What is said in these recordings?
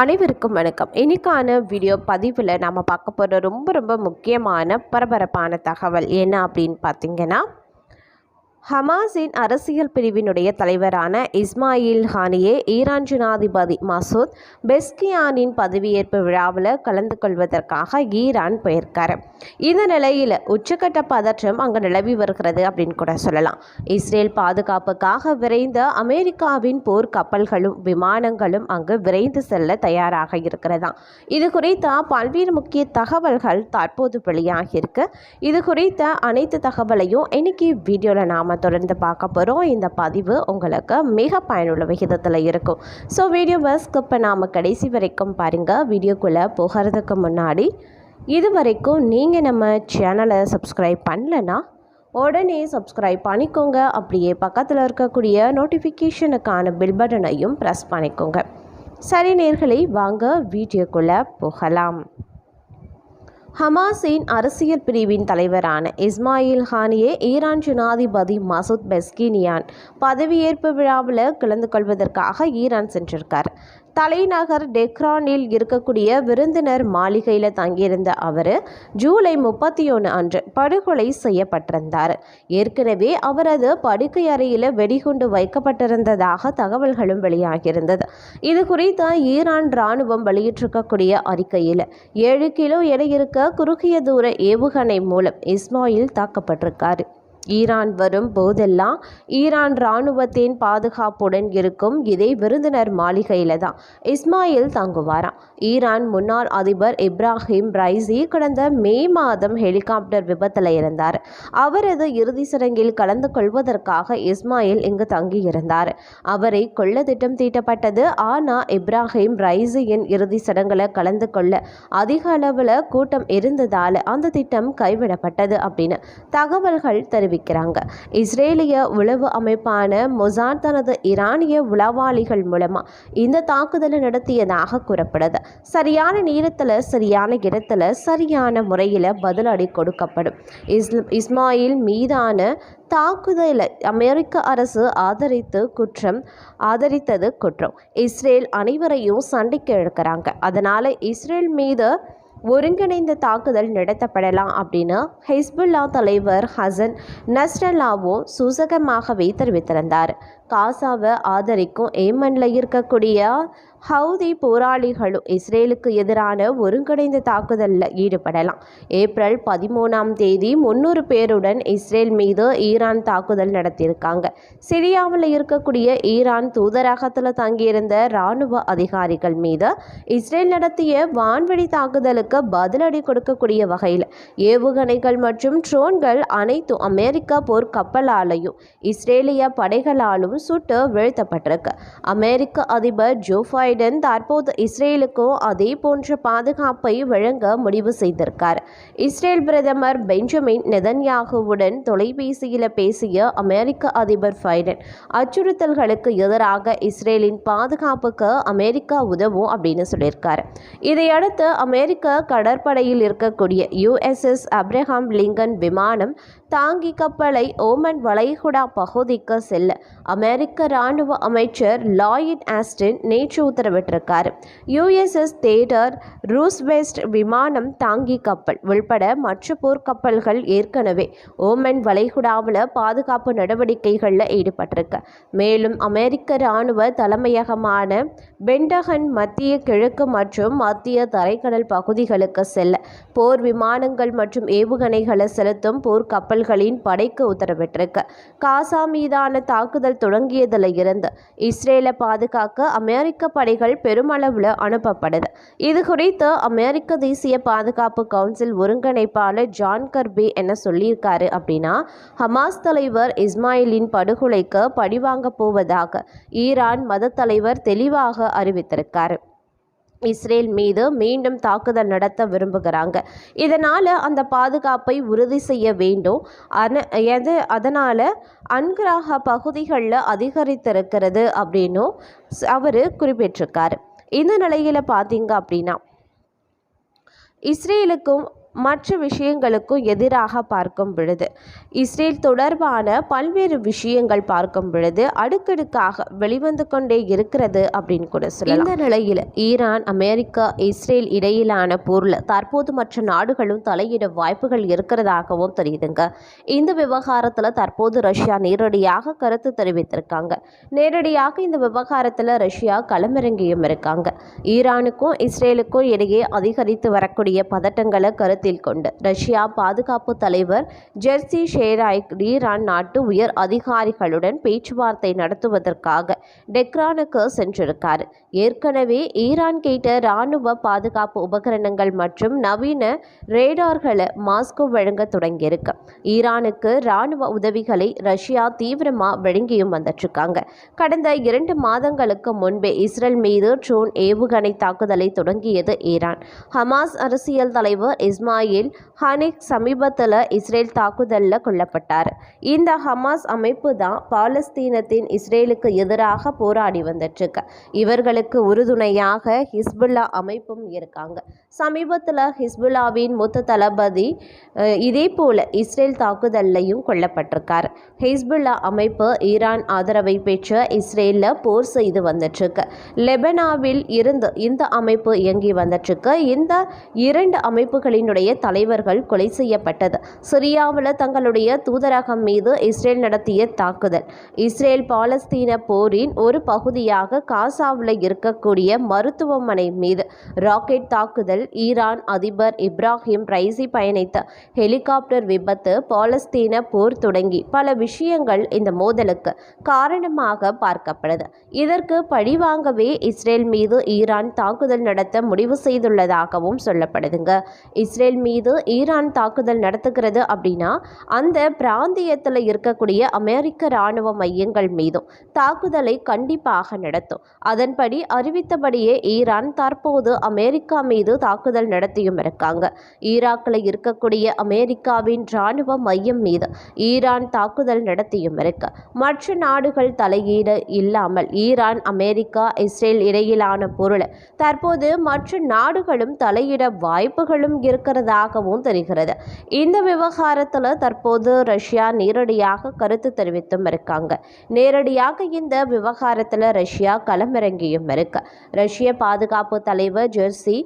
அனைவருக்கும் வணக்கம். இன்னைக்கான வீடியோ பதிவில் நம்ம பார்க்க போகிற ரொம்ப ரொம்ப முக்கியமான பரபரப்பான தகவல் என்ன அப்படின்னு பார்த்தீங்கன்னா ஹமாஸின் அரசியல் பிரிவினுடைய தலைவரான இஸ்மாயில் ஹானியே ஈரான் ஜனாதிபதி மசூத் பெஸ்கியானின் பதவியேற்பு விழாவில் கலந்து கொள்வதற்காக ஈரான் போயிருக்கார். இந்த நிலையில் உச்சக்கட்ட பதற்றம் அங்கே நிலவி வருகிறது அப்படின்னு கூட சொல்லலாம். இஸ்ரேல் பாதுகாப்புக்காக விரைந்த அமெரிக்காவின் போர் கப்பல்களும் விமானங்களும் அங்கு விரைந்து செல்ல தயாராக இருக்கிறதா? இது குறித்த பல்வேறு முக்கிய தகவல்கள் தற்போது வெளியாகியிருக்கு. இது குறித்த அனைத்து தகவலையும் இன்னைக்கு வீடியோவில் நாம் தொடர்ந்து பார்க்க போகிறோம் இந்த பதிவு உங்களுக்கு மிக பயனுள்ள விகிதத்தில் இருக்கும். ஸோ வீடியோவை ஸ்கிப் பண்ணாமல் கடைசி வரைக்கும் பாருங்கள் வீடியோக்குள்ளே போகிறதுக்கு முன்னாடி இது வரைக்கும் நீங்கள் நம்ம சேனலை சப்ஸ்கிரைப் பண்ணலன்னா உடனே சப்ஸ்கிரைப் பண்ணிக்கோங்க. அப்படியே பக்கத்தில் இருக்கக்கூடிய நோட்டிஃபிகேஷனுக்கான பில் பட்டனையும் ப்ரெஸ் பண்ணிக்கோங்க. சரி நேர்களை வாங்க. வீடியோக்குள்ளே போகலாம். ஹமாஸின் அரசியல் பிரிவின் தலைவரான இஸ்மாயில் ஹானியே ஈரான் ஜனாதிபதி மசூத் பெஸ்கினியான் பதவியேற்பு விழாவில் கலந்து கொள்வதற்காக ஈரான் சென்றிருக்கார். தலைநகர் டெக்ரானில் இருக்கக்கூடிய விருந்தினர் மாளிகையில் தங்கியிருந்த அவர் ஜூலை முப்பத்தி ஒன்று அன்று படுகொலை செய்யப்பட்டிருந்தார். ஏற்கனவே அவரது படுக்கை அறையில் வெடிகுண்டு வைக்கப்பட்டிருந்ததாக தகவல்களும் வெளியாகியிருந்தது. இது குறித்து ஈரான் இராணுவம் வெளியிட்டிருக்கக்கூடிய அறிக்கையில் ஏழு கிலோ எடை இருக்க குறுகிய தூர ஏவுகணை மூலம் இஸ்மாயில் தாக்கப்பட்டிருக்கார். ஈரான் வரும் போதெல்லாம் ஈரான் இராணுவத்தின் பாதுகாப்புடன் இருக்கும் இதே விருந்தினர் மாளிகையில் தான். இஸ்மாயில் தங்குவாராம். ஈரான் முன்னாள் அதிபர் இப்ராஹிம் ரைசி கடந்த மே மாதம் ஹெலிகாப்டர் விபத்தில் இருந்தார் அவரது இறுதி சடங்கில் கலந்து கொள்வதற்காக இஸ்மாயில் இங்கு தங்கியிருந்தார். அவரை கொள்ள திட்டம் தீட்டப்பட்டது. ஆனால் இப்ராஹிம் ரைசியின் இறுதி சடங்கில் கலந்து கொள்ள அதிக அளவில் கூட்டம் இருந்ததால் அந்த திட்டம் கைவிடப்பட்டது அப்படின்னு தகவல்கள் தெரிவிக்கிறாங்க. இஸ்ரேலிய உளவு அமைப்பான மொசாட் தனது ஈரானிய உளவாளிகள் மூலமாக இந்த தாக்குதலை நடத்தியதாக கூறப்படுது. சரியான நேரத்தில் சரியான இடத்துல சரியான முறையில் பதிலடி கொடுக்கப்படும். இஸ் இஸ்மாயில் மீதான தாக்குதலை அமெரிக்க அரசு ஆதரித்து குற்றம் ஆதரித்தது குற்றம். இஸ்ரேல் அனைவரையும் சண்டைக்கு இழுக்கிறாங்க. அதனால் இஸ்ரேல் மீது ஒருங்கிணைந்த தாக்குதல் நடத்தப்படலாம் அப்படின்னு ஹிஸ்புல்லா தலைவர் ஹசன் நஸ்ரல்லாவும் சூசகமாகவே தெரிவித்திருந்தார். காசாவை ஆதரிக்கும் ஏமனில் இருக்கக்கூடிய ஹவுதி போராளிகளும் இஸ்ரேலுக்கு எதிரான ஒருங்கிணைந்த தாக்குதலில் ஈடுபடலாம். ஏப்ரல் பதிமூணாம் தேதி முந்நூறு பேருடன் இஸ்ரேல் மீது ஈரான் தாக்குதல் நடத்தியிருக்காங்க. சிரியாவில் இருக்கக்கூடிய ஈரான் தூதரகத்தில் தங்கியிருந்த இராணுவ அதிகாரிகள் மீது இஸ்ரேல் நடத்திய வான்வெடி தாக்குதலுக்கு பதிலடி கொடுக்கக்கூடிய வகையில் ஏவுகணைகள் மற்றும் ட்ரோன்கள் அனைத்தும் அமெரிக்க போர்க்கப்பலாலையும் இஸ்ரேலிய படைகளாலும் சுட்டு வீழ்த்தப்பட்டிருக்கு. அமெரிக்க அதிபர் ஜோ பைடன் தற்போது இஸ்ரேலுக்கும் அதே போன்ற பாதுகாப்பை வழங்க முடிவு செய்திருக்கார். இஸ்ரேல் பிரதமர் பெஞ்சமின் நெதன்யாகுவுடன் தொலைபேசியில் பேசிய அமெரிக்க அதிபர் பைடன் அச்சுறுத்தல்களுக்கு எதிராக இஸ்ரேலின் பாதுகாப்புக்கு அமெரிக்கா உதவும் அப்படின்னு சொல்லியிருக்கார். இதையடுத்து அமெரிக்க கடற்படையில் இருக்கக்கூடிய யுஎஸ்எஸ் அப்ரஹாம் லிங்கன் விமானம் தாங்கி கப்பலை ஓமன் வளைகுடா பகுதிக்கு செல்ல அமெரிக்க ராணுவ அமைச்சர் லாயிட் ஆஸ்டின் நேற்று உத்தரவிட்டிருக்கார். யுஎஸ்எஸ் தேடர் ரூஸ்வெஸ்ட் விமானம் தாங்கி கப்பல் உள்பட மற்ற போர்க்கப்பல்கள் ஏற்கனவே ஓமன் வளைகுடாவில் பாதுகாப்பு நடவடிக்கைகளில் ஈடுபட்டிருக்கு. மேலும் அமெரிக்க இராணுவ தலைமையகமான பெண்டகன் மத்திய கிழக்கு மற்றும் மத்திய தரைக்கடல் பகுதிகளுக்கு செல்ல போர் விமானங்கள் மற்றும் ஏவுகணைகளை செலுத்தும் போர் கப்பல்களின் படைக்கு உத்தரவிட்டிருக்கு. காசா மீதான தாக்குதல் தொடங்கியதில் இருந்து இஸ்ரேலை பாதுகாக்க அமெரிக்க படைகள் பெருமளவில் அனுப்பப்படுது இது குறித்து அமெரிக்க தேசிய பாதுகாப்பு கவுன்சில் ஒருங்கிணைப்பாளர் ஜான் கர்பி என்ன சொல்லியிருக்காரு அப்படின்னா ஹமாஸ் தலைவர் இஸ்மாயிலின் படுகொலைக்கு பழிவாங்க போவதாக ஈரான் மத தலைவர் தெளிவாக அறிவித்திருக்காரு. இஸ்ரேல் மீது மீண்டும் தாக்குதல் நடத்த விரும்புகிறாங்க. இதனால் அந்த பாதுகாப்பை உறுதி செய்ய வேண்டும். அன எது அதனால் அன்கிராக பகுதிகளில் அதிகரித்திருக்கிறது அப்படின்னும் அவர் குறிப்பிட்டிருக்காரு. இந்த நிலையில் பார்த்தீங்க அப்படின்னா இஸ்ரேலுக்கும் மற்ற விஷயங்களுக்கும் எதிராக பார்க்கும் பொழுது இஸ்ரேல் தொடர்பான பல்வேறு விஷயங்கள் பார்க்கும் பொழுது அடுக்கடுக்காக வெளிவந்து கொண்டே இருக்கிறது அப்படின்னு கூட சொல்லலாம். இந்த நிலையில் ஈரான் அமெரிக்கா இஸ்ரேல் இடையிலான போரில் தற்போது மற்ற நாடுகளும் தலையிட வாய்ப்புகள் இருக்கிறதாகவும் தெரியுதுங்க. இந்த விவகாரத்தில் தற்போது ரஷ்யா நேரடியாக கருத்து தெரிவித்திருக்காங்க. நேரடியாக இந்த விவகாரத்தில் ரஷ்யா களமிறங்கியும் இருக்காங்க. ஈரானுக்கும் இஸ்ரேலுக்கும் இடையே அதிகரித்து வரக்கூடிய பதட்டங்களை கருத்து கருத்தில் கொண்டு. ரஷ்யா பாதுகாப்பு தலைவர் ஜெர்சி ஷேராய்க் ஈரான் நாட்டு உயர் அதிகாரிகளுடன் பேச்சுவார்த்தை நடத்துவதற்காக டெக்ரானுக்கு சென்றிருக்கார். ஏற்கனவே ஈரான் கேட்ட இராணுவ பாதுகாப்பு உபகரணங்கள் மற்றும் நவீன ரேடார்களை மாஸ்கோ வழங்க தொடங்கியிருக்கு. ஈரானுக்கு இராணுவ உதவிகளை ரஷ்யா தீவிரமாக வழங்கியும் வந்துட்டுருக்காங்க. கடந்த இரண்டு மாதங்களுக்கு முன்பே இஸ்ரேல் மீது ட்ரோன் ஏவுகணை தாக்குதலை தொடங்கியது ஈரான். ஹமாஸ் அரசியல் தலைவர் இஸ்மா இஸ்மாயில் ஹனிக் சமீபத்தில் இஸ்ரேல் தாக்குதலில் கொல்லப்பட்டார். இந்த ஹமாஸ் அமைப்பு தான் பாலஸ்தீனத்தின் இஸ்ரேலுக்கு எதிராக போராடி வந்துட்டுருக்கு. இவர்களுக்கு உறுதுணையாக ஹிஸ்புல்லா அமைப்பும் இருக்காங்க. சமீபத்தில் ஹிஸ்புல்லாவின் மூத்த தளபதி இதே போல் இஸ்ரேல் தாக்குதல்லையும் கொல்லப்பட்டிருக்கார். ஹிஸ்புல்லா அமைப்பு ஈரான் ஆதரவை பெற்ற இஸ்ரேலில் போர் செய்து வந்துட்டுருக்கு. லெபனாவில் இருந்து இந்த அமைப்பு இயங்கி வந்துட்டுருக்கு. இந்த இரண்டு அமைப்புகளினுடைய தலைவர்கள் கொலை செய்யப்பட்டது. சிரியாவில் தங்களுடைய தூதரகம் மீது இஸ்ரேல் நடத்திய தாக்குதல். இஸ்ரேல் பாலஸ்தீன போரின் ஒரு பகுதியாக காசாவில் இருக்கக்கூடிய மருத்துவமனை மீது ராக்கெட் தாக்குதல் ஈரான் அதிபர் இப்ராஹிம் ரைசி பயணித்த ஹெலிகாப்டர் விபத்து பாலஸ்தீன போர் தொடங்கி பல விஷயங்கள் இந்த மோதலுக்கு காரணமாக பார்க்கப்படுது. இதற்கு பழிவாங்கவே இஸ்ரேல் மீது ஈரான் தாக்குதல் நடத்த முடிவு செய்துள்ளதாகவும் சொல்லப்படுதுங்க. இஸ்ரேல் மீது ஈரான் தாக்குதல் நடத்துகிறது அப்படின்னா அந்த பிராந்தியத்தில் இருக்கக்கூடிய அமெரிக்க இராணுவ மையங்கள் மீதும் தாக்குதலை கண்டிப்பாக நடத்தும். அதன்படி அறிவித்தபடியே ஈரான் தற்போது அமெரிக்கா மீது தாக்குதல் நடத்தியும் இருக்காங்க. ஈராக்கில் இருக்கக்கூடிய அமெரிக்காவின் இராணுவ மையம் மீது ஈரான் தாக்குதல் நடத்தியும் இருக்கு. மற்ற நாடுகள் தலையீடு இல்லாமல் ஈரான் அமெரிக்கா இஸ்ரேல் இடையிலான பொருளை தற்போது மற்ற நாடுகளும் தலையிட வாய்ப்புகளும் இருக்கிறது. இருக்கிறதாகவும் தெரிகிறது. இந்த விவகாரத்தில் தற்போது ரஷ்யா நேரடியாக கருத்து தெரிவித்தும் இருக்காங்க. நேரடியாக இந்த விவகாரத்தில் ரஷ்யா களமிறங்கியும் இருக்கு. ரஷ்ய பாதுகாப்பு தலைவர் ஜெர்சி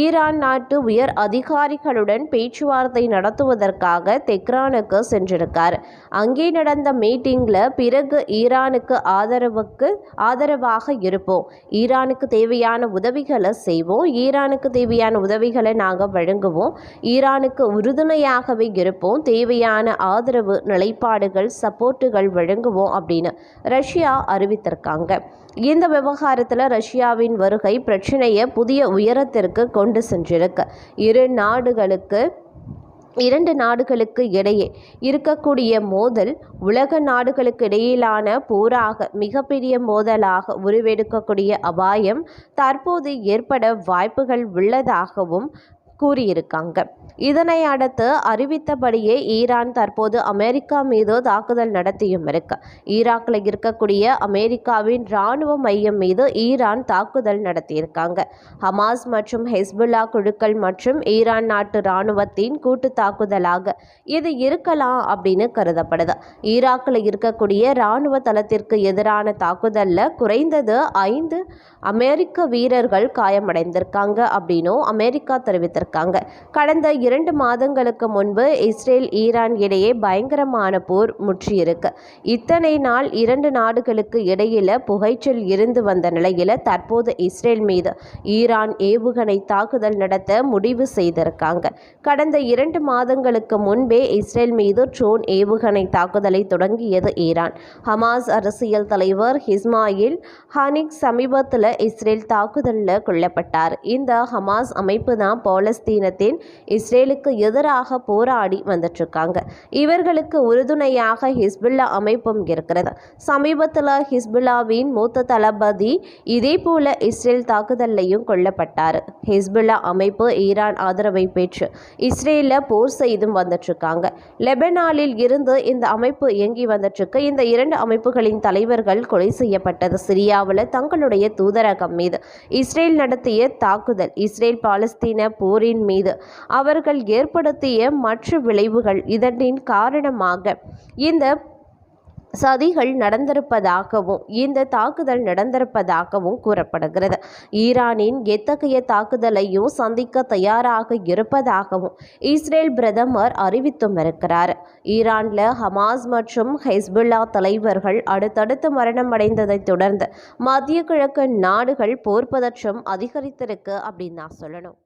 ஈரான் நாட்டு உயர் அதிகாரிகளுடன் பேச்சுவார்த்தை நடத்துவதற்காக தெஹ்ரானுக்கு சென்றிருக்கார். அங்கே நடந்த மீட்டிங்கில் பிறகு ஈரானுக்கு ஆதரவுக்கு ஆதரவாக இருப்போம். ஈரானுக்கு தேவையான உதவிகளை செய்வோம். ஈரானுக்கு தேவையான உதவிகளை நாங்கள் வழங்குவோம். ஈரானுக்கு உறுதுணையாகவே இருப்போம். தேவையான ஆதரவு நிலைப்பாடுகள் சப்போர்ட்டுகள் வழங்குவோம் அப்படின்னு ரஷ்யா அறிவித்திருக்காங்க. இந்த விவகாரத்தில் ரஷ்யாவின் வருகை பிரச்சனையை புதிய உயரத்திற்கு கொண்டு சென்றிருக்கு. இரு நாடுகளுக்கு இரண்டு நாடுகளுக்கு இடையே இருக்கக்கூடிய மோதல் உலக நாடுகளுக்கு இடையிலான போராக மிகப்பெரிய மோதலாக உருவெடுக்கக்கூடிய அபாயம் தற்போது ஏற்பட வாய்ப்புகள் உள்ளதாகவும் கூறியிருக்காங்க. இதனை அடுத்து அறிவித்தபடியே ஈரான் தற்போது அமெரிக்கா மீது தாக்குதல் நடத்தியும் இருக்கு. ஈராக்கில் இருக்கக்கூடிய அமெரிக்காவின் இராணுவ மையம் மீது ஈரான் தாக்குதல் நடத்தியிருக்காங்க. ஹமாஸ் மற்றும் ஹெஸ்புல்லா குழுக்கள் மற்றும் ஈரான் நாட்டு இராணுவத்தின் கூட்டு தாக்குதலாக இது இருக்கலாம் அப்படின்னு கருதப்படுது. ஈராக்கில் இருக்கக்கூடிய இராணுவ தளத்திற்கு எதிரான தாக்குதலில் குறைந்தது ஐந்து அமெரிக்க வீரர்கள் காயமடைந்திருக்காங்க அப்படின்னும் அமெரிக்கா தெரிவித்திருக்காங்க. கடந்த இரண்டு மாதங்களுக்கு முன்பு இஸ்ரேல் ஈரான் இடையே பயங்கரமான போர் முற்றியிருக்கு. இத்தனை நாள் இரண்டு நாடுகளுக்கு இடையில புகைச்சல் இருந்து வந்த நிலையில தற்போது இஸ்ரேல் மீது ஈரான் ஏவுகணை தாக்குதல் நடத்த முடிவு செய்திருக்காங்க. கடந்த இரண்டு மாதங்களுக்கு முன்பே இஸ்ரேல் மீது ட்ரோன் ஏவுகணை தாக்குதலை தொடங்கியது ஈரான். ஹமாஸ் அரசியல் தலைவர் ஹிஸ்மாயில் ஹனிக் சமீபத்தில் இஸ்ரேல் தாக்குதலில் கொல்லப்பட்டார். இந்த ஹமாஸ் அமைப்பு தான் பாலஸ்தீனத்தின் இஸ்ரேலுக்கு எதிராக போராடி வந்துட்டுருக்காங்க. இவர்களுக்கு உறுதுணையாக ஹிஸ்புல்லா அமைப்பும் இருக்கிறது. சமீபத்தில் ஹிஸ்புல்லாவின் மூத்த தளபதி இதே போல இஸ்ரேல் தாக்குதல்லையும் கொல்லப்பட்டார். ஹிஸ்புல்லா அமைப்பு ஈரான் ஆதரவை பெற்று இஸ்ரேலில் போர் செய்தும் வந்துட்டுருக்காங்க. லெபனாலில் இருந்து இந்த அமைப்பு இயங்கி வந்துட்டுருக்கு. இந்த இரண்டு அமைப்புகளின் தலைவர்கள் கொலை செய்யப்பட்டது சிரியாவில் தங்களுடைய தூதரகம் மீது. இஸ்ரேல் நடத்திய தாக்குதல் இஸ்ரேல் பாலஸ்தீன போரில் போரின் மீது. அவர்கள் ஏற்படுத்திய மற்ற விளைவுகள் இதனின் காரணமாக இந்த சதிகள் நடந்திருப்பதாகவும் இந்த தாக்குதல் நடந்திருப்பதாகவும் கூறப்படுகிறது. ஈரானின் எத்தகைய தாக்குதலையும் சந்திக்க தயாராக இருப்பதாகவும் இஸ்ரேல் பிரதமர் அறிவித்தும் இருக்கிறார் ஈரானில் ஹமாஸ் மற்றும் ஹெஸ்புல்லா தலைவர்கள் அடுத்தடுத்து மரணமடைந்ததைத் தொடர்ந்து மத்திய கிழக்கு நாடுகள் போர் பதற்றம் அதிகரித்திருக்கு அப்படின்னு நான் சொல்லணும்.